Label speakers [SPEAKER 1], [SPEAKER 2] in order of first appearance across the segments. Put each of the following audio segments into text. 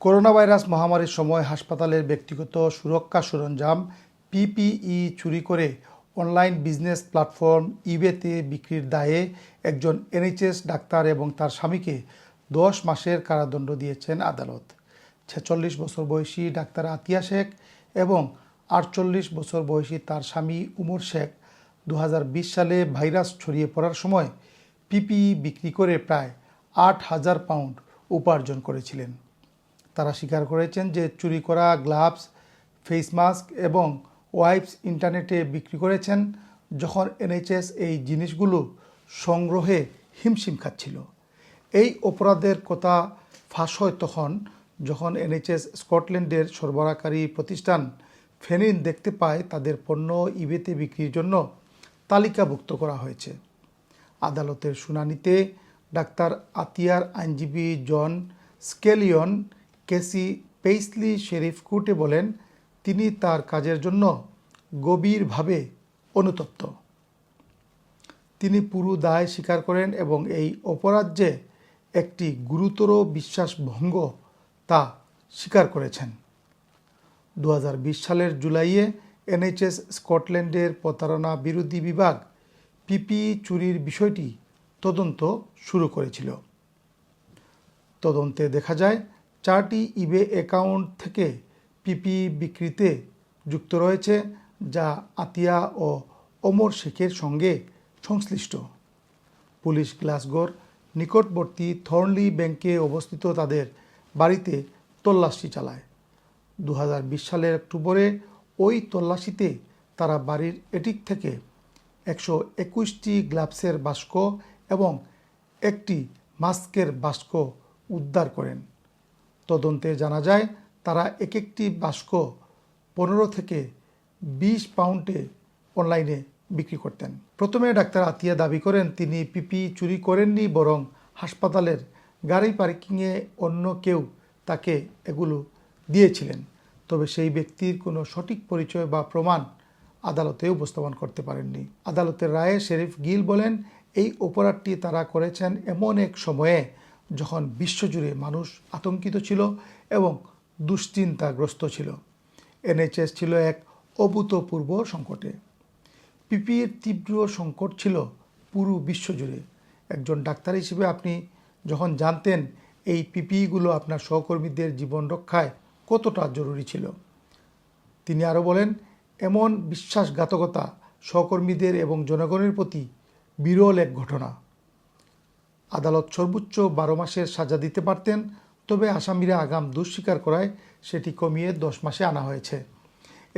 [SPEAKER 1] Corona virus মহামারীর সময় হাসপাতালের ব্যক্তিগত সুরক্ষা সরঞ্জাম, পিপিই চুরি করে অনলাইন বিজনেস প্ল্যাটফর্ম ইবেতে বিক্রির দায়ে একজন এনএইচএস ডাক্তার এবং তার স্বামীকে দশ মাসের কারাদণ্ড দিয়েছেন আদালত। ছেচল্লিশ বছর বয়সী ডাক্তার আতিয়া শেখ এবং আটচল্লিশ বছর বয়সী তার স্বামী উমর শেখ দু হাজার বিশ সালে ভাইরাস ছড়িয়ে পড়ার সময় পিপিই বিক্রি করে প্রায় আট হাজার পাউন্ড উপার্জন করেছিলেন। তারা স্বীকার করেছেন যে চুরি করা গ্লাভস, ফেস মাস্ক এবং ওয়াইপস ইন্টারনেটে বিক্রি করেছেন যখন এনএইচএস এই জিনিসগুলো সংগ্রহে হিমশিম খাচ্ছিল। এই অপরাধের কথা ফাঁস হয় তখন যখন এনএইচএস স্কটল্যান্ডের সরবরাহকারী প্রতিষ্ঠান ফেনিন দেখতে পায় তাদের পণ্য ইবেতে বিক্রির জন্য তালিকাভুক্ত করা হয়েছে। আদালতের শুনানিতে ডাক্তার আতিয়ার আইনজীবী জন স্কেলিয়ন কেসি পেইসলি শেরিফ কুটে বলেন, তিনি তার কাজের জন্য গভীরভাবে অনুতপ্ত। তিনি পুরো দায় স্বীকার করেন এবং এই অপরাধ যে একটি গুরুতর বিশ্বাসভঙ্গ তা স্বীকার করেছেন। দু হাজার বিশ সালের জুলাইয়ে এনএইচএস স্কটল্যান্ডের প্রতারণা বিরোধী বিভাগ পিপি চুরির বিষয়টি তদন্ত শুরু করেছিল। তদন্তে দেখা যায় চারটি ইবে অ্যাকাউন্ট থেকে পিপি বিক্রিতে যুক্ত রয়েছে, যা আতিয়া ও অমর শেখের সঙ্গে সংশ্লিষ্ট। পুলিশ গ্লাসগোর নিকটবর্তী থর্নলি ব্যাংকে অবস্থিত তাদের বাড়িতে তল্লাশি চালায়। দু বিশ সালের অক্টোবরে ওই তল্লাশিতে তারা বাড়ির এটিক থেকে একশো একুশটি গ্লাভসের বাস্ক এবং একটি মাস্কের বাস্ক উদ্ধার করেন। তদন্তে জানা যায়, তারা এক একটি বাস্ক পনেরো থেকে বিশ পাউন্ডে অনলাইনে বিক্রি করতেন। প্রথমে ডাক্তার আতিয়া দাবি করেন, তিনি পিপি চুরি করেননি, বরং হাসপাতালের গাড়ি পার্কিংয়ে অন্য কেউ তাকে এগুলো দিয়েছিলেন। তবে সেই ব্যক্তির কোনো সঠিক পরিচয় বা প্রমাণ আদালতে উপস্থাপন করতে পারেননি। আদালতের রায়ে শেরিফ গিল বলেন, এই অপরাধটি তারা করেছেন এমন এক সময়ে যখন বিশ্বজুড়ে মানুষ আতঙ্কিত ছিল এবং দুশ্চিন্তাগ্রস্ত ছিল। এনএইচএস ছিল এক অভূতপূর্ব সংকটে। পিপির তীব্র সংকট ছিল পুরো বিশ্বজুড়ে। একজন ডাক্তার হিসেবে আপনি যখন জানতেন এই পিপিইগুলো আপনার সহকর্মীদের জীবন রক্ষায় কতটা জরুরি ছিল। তিনি আরও বলেন, এমন বিশ্বাসঘাতকতা সহকর্মীদের এবং জনগণের প্রতি বিরল এক ঘটনা। আদালত সর্বোচ্চ বারো মাসের সাজা দিতে পারতেন, তবে আসামিরা আগাম দুঃস্বীকার করায় সেটি কমিয়ে দশ মাসে আনা হয়েছে।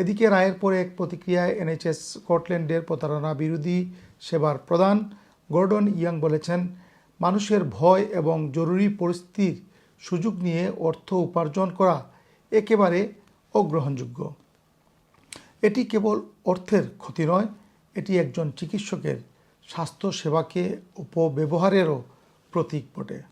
[SPEAKER 1] এদিকে রায়ের পরে এক প্রতিক্রিয়ায় এনএইচএস স্কটল্যান্ডের প্রতারণা বিরোধী সেবার প্রধান গর্ডন ইয়াং বলেছেন, মানুষের ভয় এবং জরুরি পরিস্থিতির সুযোগ নিয়ে অর্থ উপার্জন করা একেবারে অগ্রহণযোগ্য। এটি কেবল অর্থের ক্ষতি নয়, এটি একজন চিকিৎসকের স্বাস্থ্য সেবাকে উপব্যবহারেরও প্রতীক বটে।